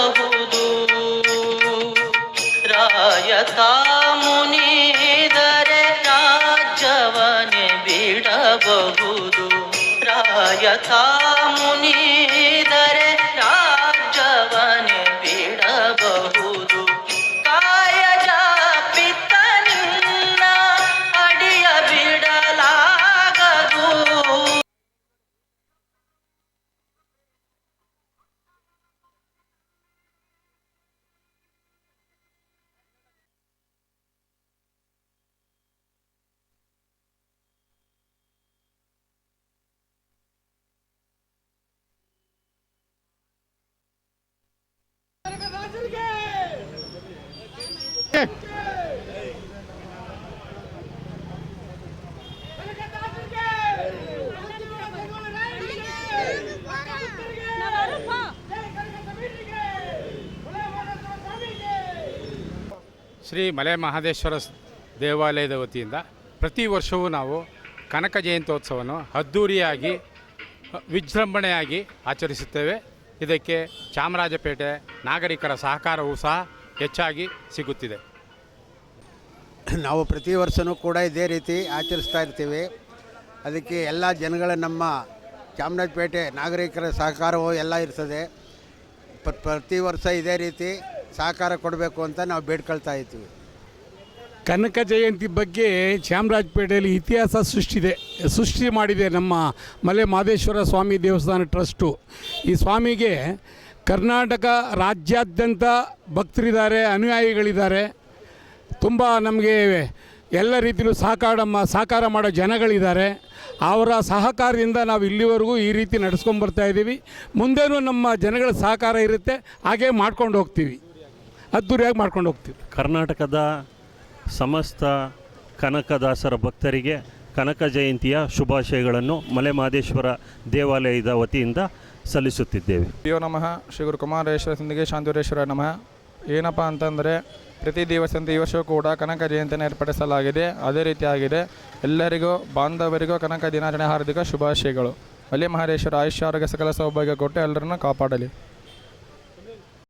ಯಾವುದು ರಾಯತ ಮುನಿದರೆ ರಾಜ್ಯವನೇ ಬಿಡಬಹುದು. ರಾಯತಾ ಶ್ರೀ ಮಲೆ ಮಹದೇಶ್ವರ ದೇವಾಲಯದ ವತಿಯಿಂದ ಪ್ರತಿ ವರ್ಷವೂ ನಾವು ಕನಕ ಜಯಂತ್ಯೋತ್ಸವವನ್ನು ಅದ್ಧೂರಿಯಾಗಿ ಅ, ವಿಜೃಂಭಣೆಯಾಗಿ ಆಚರಿಸುತ್ತೇವೆ. ಇದಕ್ಕೆ ಚಾಮರಾಜಪೇಟೆ ನಾಗರಿಕರ ಸಹಕಾರವೂ ಸಹ ಹೆಚ್ಚಾಗಿ ಸಿಗುತ್ತಿದೆ. ನಾವು ಪ್ರತಿ ವರ್ಷವೂ ಕೂಡ ಇದೇ ರೀತಿ ಆಚರಿಸ್ತಾ ಇರ್ತೀವಿ. ಅದಕ್ಕೆ ಎಲ್ಲ ಜನಗಳ ನಮ್ಮ ಚಾಮರಾಜಪೇಟೆ ನಾಗರಿಕರ ಸಹಕಾರವೂ ಎಲ್ಲ ಇರ್ತದೆ. ಪ್ರತಿ ವರ್ಷ ಇದೇ ರೀತಿ ಸಹಕಾರ ಕೊಡಬೇಕು ಅಂತ ನಾವು ಬೇಡ್ಕೊಳ್ತಾ ಇದ್ದೀವಿ. ಕನಕ ಜಯಂತಿ ಬಗ್ಗೆ ಚಾಮರಾಜಪೇಟೆಯಲ್ಲಿ ಇತಿಹಾಸ ಸೃಷ್ಟಿದೆ, ಸೃಷ್ಟಿ ಮಾಡಿದೆ ನಮ್ಮ ಮಲೆ ಮಾದೇಶ್ವರ ಸ್ವಾಮಿ ದೇವಸ್ಥಾನ ಟ್ರಸ್ಟು. ಈ ಸ್ವಾಮಿಗೆ ಕರ್ನಾಟಕ ರಾಜ್ಯಾದ್ಯಂತ ಭಕ್ತರಿದ್ದಾರೆ, ಅನುಯಾಯಿಗಳಿದ್ದಾರೆ. ತುಂಬ ನಮಗೆ ಎಲ್ಲ ರೀತಿಯಲ್ಲೂ ಸಹಕಾರ ಸಹಕಾರ ಮಾಡೋ ಜನಗಳಿದ್ದಾರೆ. ಅವರ ಸಹಕಾರದಿಂದ ನಾವು ಇಲ್ಲಿವರೆಗೂ ಈ ರೀತಿ ನಡೆಸ್ಕೊಂಡು ಬರ್ತಾ ಇದ್ದೀವಿ. ಮುಂದೇನೂ ನಮ್ಮ ಜನಗಳ ಸಹಕಾರ ಇರುತ್ತೆ, ಹಾಗೇ ಮಾಡ್ಕೊಂಡು ಹೋಗ್ತೀವಿ. ಅದ್ದೂರಿಯಾಗಿ ಮಾಡ್ಕೊಂಡು ಹೋಗ್ತೀವಿ. ಕರ್ನಾಟಕದ ಸಮಸ್ತ ಕನಕದಾಸರ ಭಕ್ತರಿಗೆ ಕನಕ ಜಯಂತಿಯ ಶುಭಾಶಯಗಳನ್ನು ಮಲೆ ಮಹದೇಶ್ವರ ದೇವಾಲಯದ ವತಿಯಿಂದ ಸಲ್ಲಿಸುತ್ತಿದ್ದೇವೆ. ಅಯ್ಯೋ ನಮಃ. ಶ್ರೀ ಗುರು ಕುಮಾರೇಶ್ವರ ಸಿಂಧಿಗೆ ಶಾಂತಿವರೇಶ್ವರ ನಮಃ. ಏನಪ್ಪ ಅಂತಂದರೆ ಪ್ರತಿ ದಿವಸಂತೆ ಈ ವರ್ಷವೂ ಕೂಡ ಕನಕ ಜಯಂತಿಯನ್ನು ಏರ್ಪಡಿಸಲಾಗಿದೆ. ಅದೇ ರೀತಿಯಾಗಿದೆ. ಎಲ್ಲರಿಗೂ ಬಾಂಧವರಿಗೂ ಕನಕ ದಿನಾಚರಣೆ ಹಾರ್ದಿಕ ಶುಭಾಶಯಗಳು. ಮಲೆ ಮಹದೇಶ್ವರ ಆಯುಷ್ಯ ಆರೋಗ್ಯ ಸಕಲ ಸೌಭಾಗ್ಯ ಕೊಟ್ಟು ಎಲ್ಲರನ್ನು ಕಾಪಾಡಲಿ.